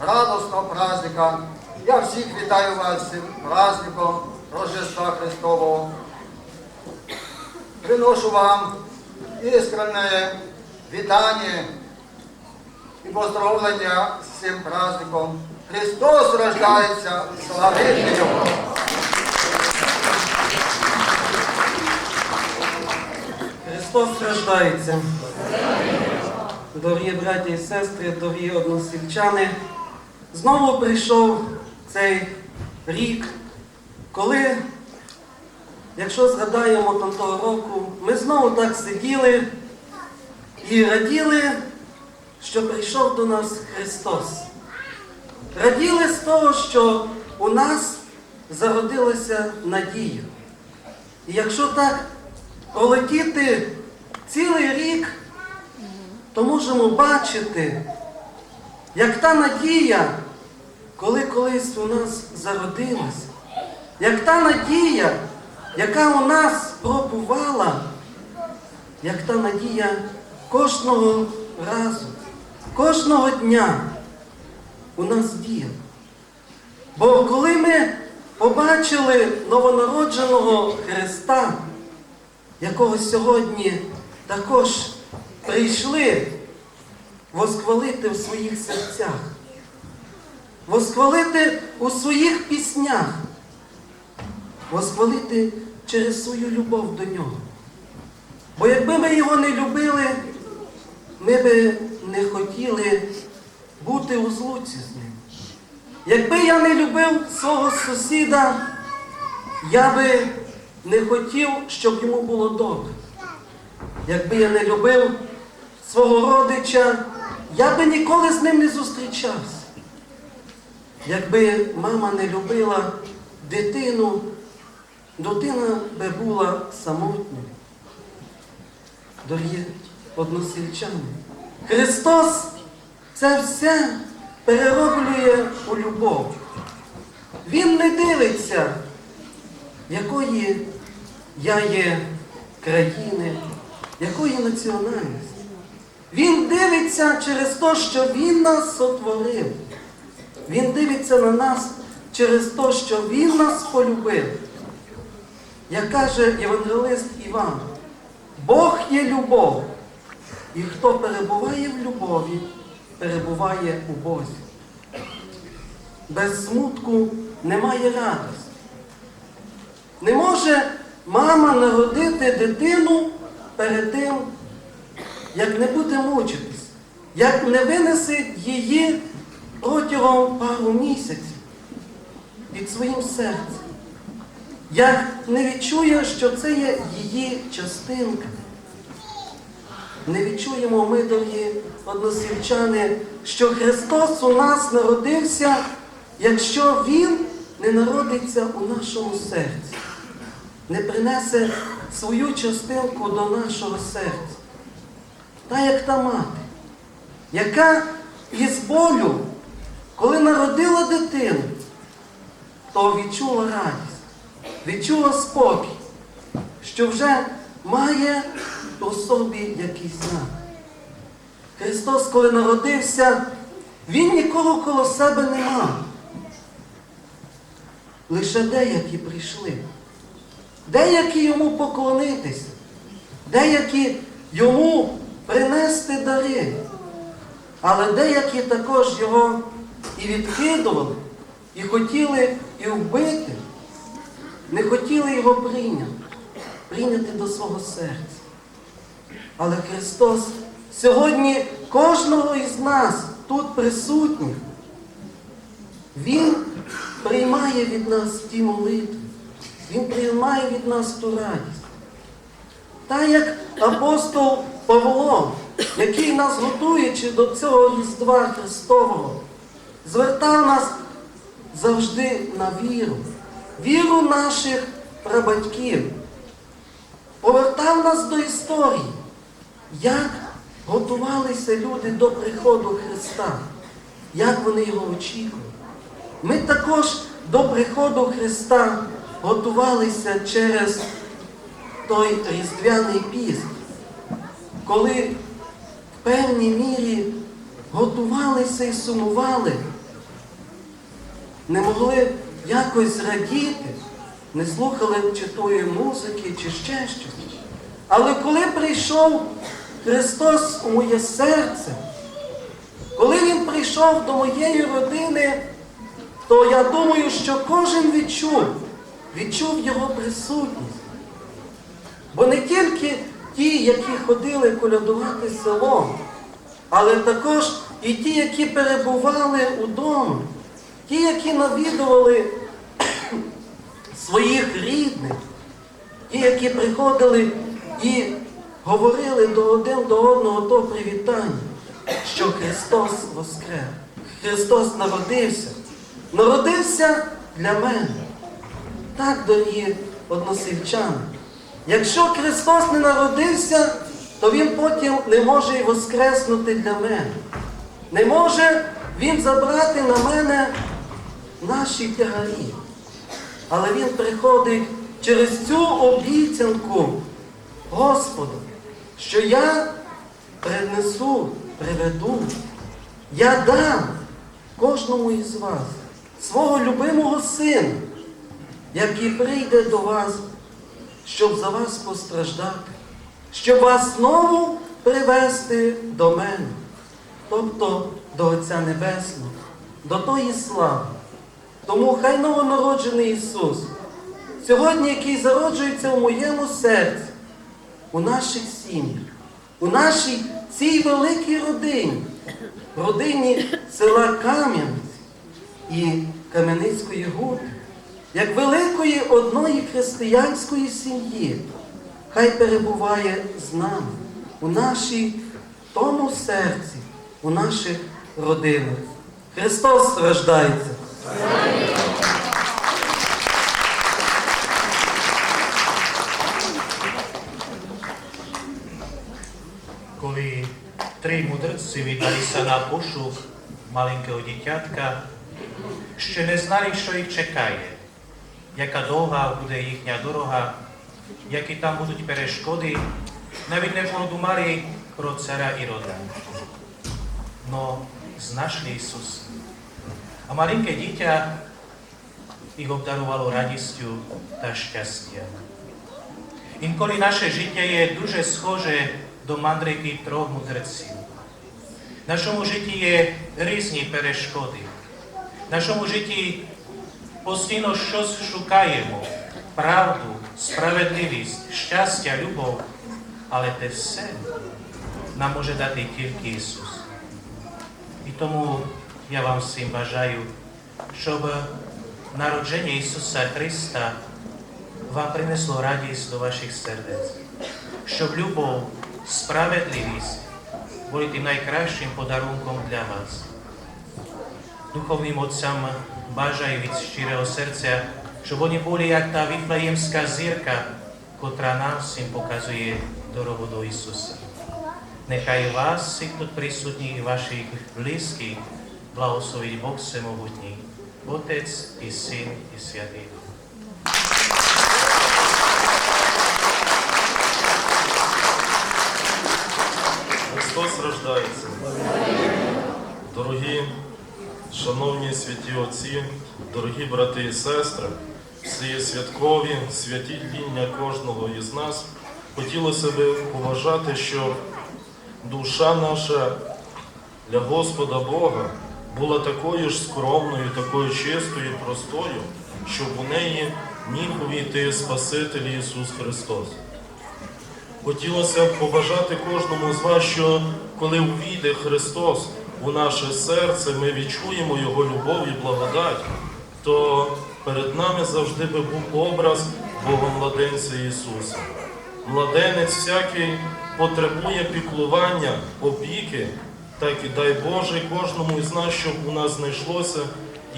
радостного праздника. Я всіх вітаю вас з цим праздником Рождества Христового. Приношу вам искреннее вітання і поздравлення з цим праздником. Христос рождається, славити Його! Христос рождається. Дорогі браті і сестри, дорогі односельчани, знову прийшов цей рік, коли, якщо згадаємо там того року, ми знову так сиділи і раділи, що прийшов до нас Христос. Раділи з того, що у нас зародилася надія. І якщо так пролетіти цілий рік, то можемо бачити, як та надія, коли колись у нас зародилась, як та надія, яка у нас пробувала, як та надія кожного разу, кожного дня у нас діяла. Бо коли ми побачили новонародженого Христа, якого сьогодні також прийшли восхвалити в своїх серцях, восхвалити у своїх піснях, восхвалити через свою любов до нього. Бо якби ми його не любили, ми би не хотіли бути у злуці з ним. Якби я не любив свого сусіда, я би не хотів, щоб йому було добре. Якби я не любив свого родича, я би ніколи з ним не зустрічався. Якби мама не любила дитину, дитина би була самотньою. Дорогі односельчани, Христос це все перероблює у любов. Він не дивиться, якої я є країни, якої національності. Він дивиться через те, що Він нас сотворив. Він дивиться на нас через те, що Він нас полюбив. Як каже Євангелист Іван, Бог є любов, і хто перебуває в любові, перебуває у Бозі. Без смутку немає радості. Не може мама народити дитину перед тим, як не буде мучитись, як не винесе її протягом пару місяців під своїм серцем, як не відчує, що це є її частинка. Не відчуємо ми, дорогі односельчани, що Христос у нас народився, якщо Він не народиться у нашому серці, не принесе свою частинку до нашого серця. Та як та мати, яка із болю, коли народила дитину, то відчула радість, відчула спокій, що вже має у собі якийсь знак. Христос, коли народився, Він нікого коло себе не мав. Лише деякі прийшли. Деякі йому поклонитися, деякі йому принести дари. Але деякі також його і відкидували, і хотіли і вбити, не хотіли його прийняти, прийняти до свого серця. Але Христос сьогодні кожного із нас тут присутніх, Він приймає від нас ті молитви, Він приймає від нас ту радість. Та як апостол Павло, який нас готуючи до цього Різдва Христового, звертав нас завжди на віру, віру наших прабатьків, повертав нас до історії, як готувалися люди до приходу Христа, як вони його очікували. Ми також до приходу Христа готувалися через той різдвяний піст, коли певній мірі готувалися і сумували, не могли якось зрадіти, не слухали читої музики чи ще щось. Але коли прийшов Христос у моє серце, коли Він прийшов до моєї родини, то я думаю, що кожен відчув, відчув Його присутність. Бо не тільки ті, які ходили колядувати селом, але також і ті, які перебували удома, ті, які навідували своїх рідних, ті, які приходили і говорили до один до одного то привітання, що Христос воскрес, Христос народився, народився для мене. Так, дорогі односельчани, якщо Христос не народився, то Він потім не може і воскреснути для мене. Не може Він забрати на мене наші тягарі. Але Він приходить через цю обіцянку Господу, що я принесу, приведу, я дам кожному із вас свого любимого сина, який прийде до вас, щоб за вас постраждати, щоб вас знову привести до мене, тобто до Отця Небесного, до тої слави. Тому хай новонароджений Ісус, сьогодні, який зароджується у моєму серці, у наших сім'ях, у нашій цій великій родині, родині села Кам'янець і Кам'яницької гути, як великої одної християнської сім'ї, хай перебуває з нами у нашій тому серці, у наших родинах. Христос страждається. Коли три мудрці віддалися на пошук маленького дитятка, ще не знали, що їх чекає, яка довга буде їхня дорога, які там будуть перешкоди, навіть не подумали про царя Ірода. Но знайшли Ісуса. А маленьке дитя їх обдарувало радістю та щастям. Інколи наше життя є дуже схоже до мандрики трьох мудреців. В нашому житті є різні перешкоди. В нашому житті постійно щось шукаємо, правду, справедливість, щастя, любов. Але те все нам може дати тільки Ісус. І тому я вам всім бажаю, щоб народження Ісуса Христа вам принесло радість до ваших сердець, щоб любов, справедливість були тим найкращим подарунком для вас. Духовним отцям бажаю від щирого серця, щоб вони були як та віфлеємська зірка, котра нам всім показує дорогу до Ісуса. Нехай вас, всіх тут присутніх і ваших близьких, благословить Бог Всемогутній, Отець і Син і Святий Дух. Христос рождається. Дорогі, шановні святі отці, дорогі брати і сестри, всі святкові, святі діння кожного із нас, хотілося би поважати, що душа наша для Господа Бога була такою ж скромною, такою чистою, простою, щоб у неї міг увійти Спаситель Ісус Христос. Хотілося б побажати кожному з вас, що коли увійде Христос у наше серце, ми відчуємо Його любов і благодать, то перед нами завжди би був образ Бога-младенця Ісуса. Младенець всякий потребує піклування, опіки, так і дай Боже кожному із нас, щоб у нас знайшлося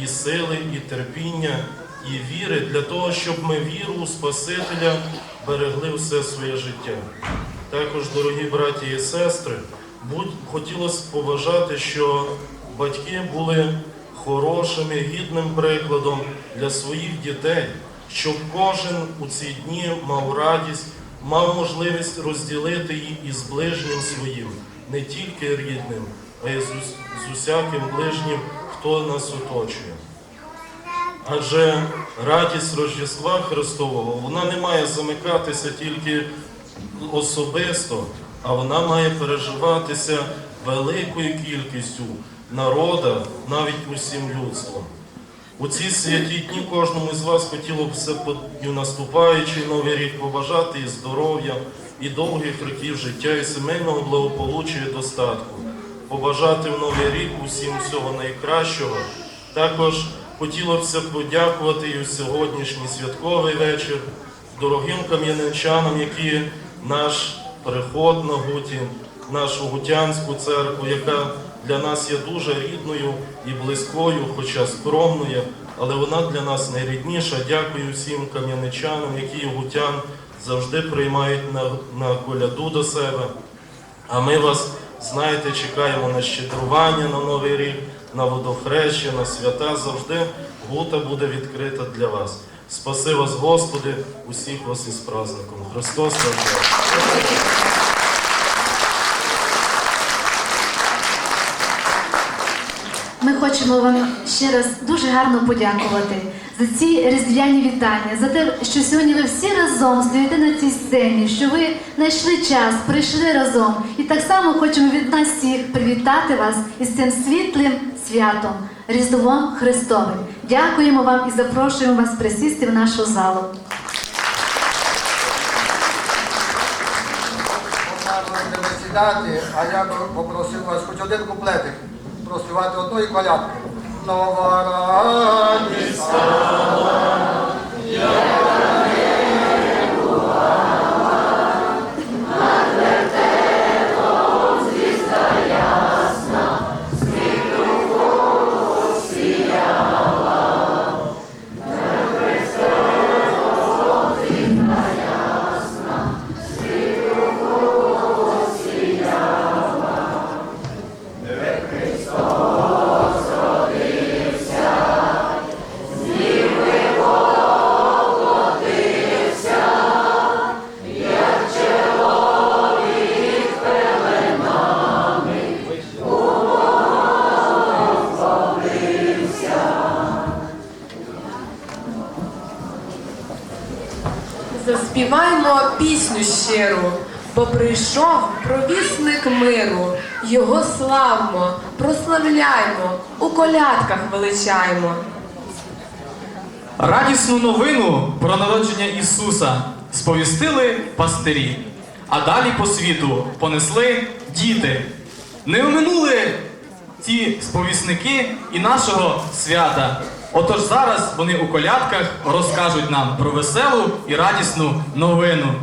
і сили, і терпіння, і віри для того, щоб ми віру у Спасителя берегли все своє життя. Також, дорогі браті і сестри, хотілося поважати, що батьки були хорошим і гідним прикладом для своїх дітей, щоб кожен у ці дні мав радість, мав можливість розділити її із ближнім своїм, не тільки рідним, а й з усяким ближнім, хто нас оточує. Адже радість Рождества Христового вона не має замикатися тільки особисто, а вона має переживатися великою кількістю народа, навіть усім людством. У ці святі дні кожному з вас хотіло б все і наступаючий новий рік побажати і здоров'я, і довгих років життя, і сімейного благополуччя і достатку. Побажати в новий рік усім всього найкращого. Також хотілося б подякувати і у сьогоднішній святковий вечір дорогим кам'яничанам, які наш приход на Гуті, нашу гутянську церкву, яка для нас є дуже рідною і близькою, хоча скромною, але вона для нас найрідніша. Дякую всім кам'яничанам, які гутян завжди приймають на, на коляду до себе. А ми вас, знаєте, чекаємо на щедрування на Новий рік, на водохрещення, на свята. Завжди гута буде відкрита для вас. Спаси вас, Господи, усіх вас із праздником. Христос рождає. Ми хочемо вам ще раз дуже гарно подякувати за ці різдвяні вітання, за те, що сьогодні ви всі разом стоїте на цій сцені, що ви знайшли час, прийшли разом. І так само хочемо від нас всіх привітати вас із цим світлим святом, Різдвом Христовим. Дякуємо вам і запрошуємо вас присісти в нашу залу. А я попросив вас хоч один куплетик проспівати одної колядки. Nova Rani Sama щиру, бо прийшов провісник миру. Його славмо, прославляймо, у колядках величаймо. Радісну новину про народження Ісуса сповістили пастирі, а далі по світу понесли діти. Не оминули ці сповісники і нашого свята. Отож зараз вони у колядках розкажуть нам про веселу і радісну новину.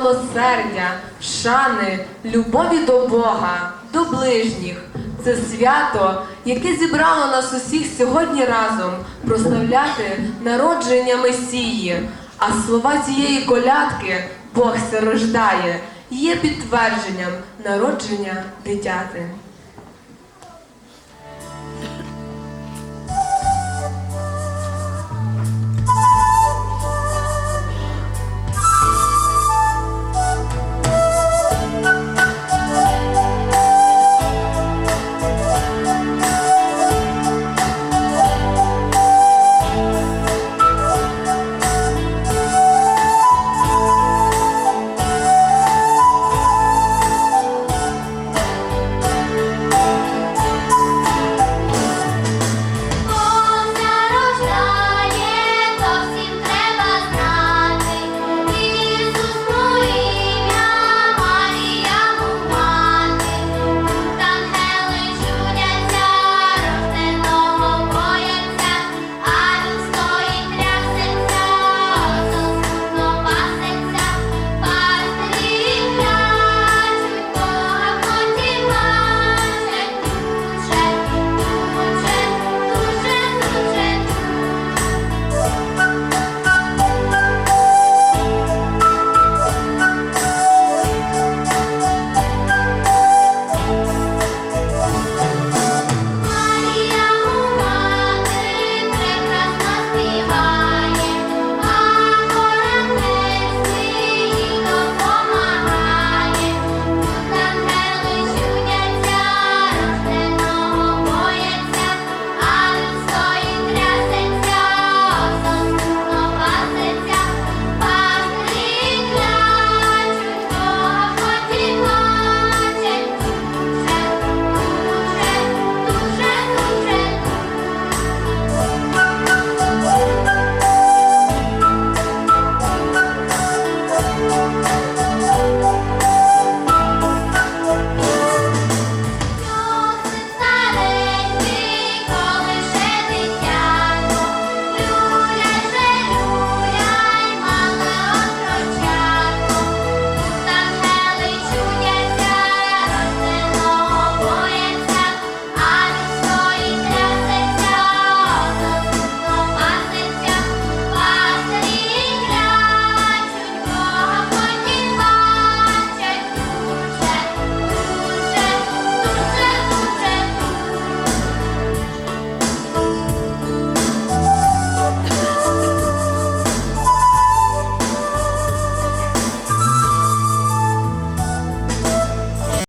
Милосердя, шани, любові до Бога, до ближніх. Це свято, яке зібрало нас усіх сьогодні разом прославляти народження Месії. А слова цієї колядки Бог се рождає, є підтвердженням народження дитяти.